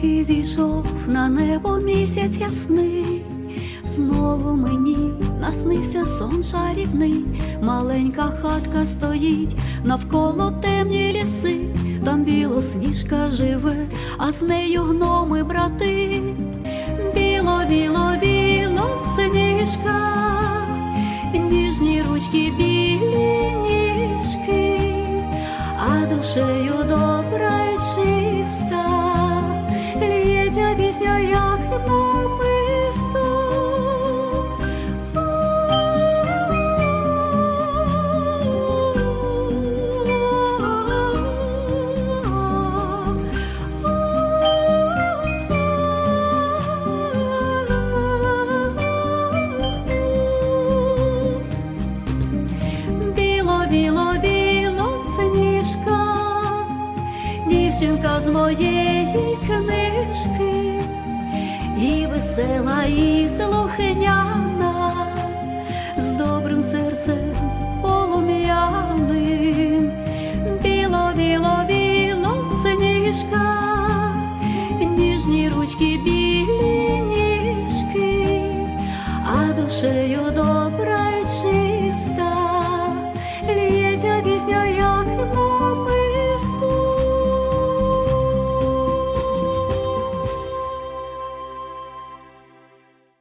Тільки зійшов на небо місяць ясний, знову мені наснився сон шарівний, маленька хатка стоїть, навколо темні ліси, там білосніжка живе, а з нею гноми брати. Біло, біло, біло, синіжка, ніжні ручки, білі ніжки, а душею добра й чиста, дівчинка з моєї книжки, і весела, і слухняна, з добрим серцем полум'яним, біло, біло, біло сніжка, ніжні ручки білі ніжки, а душею добра й чиста, лється пісня.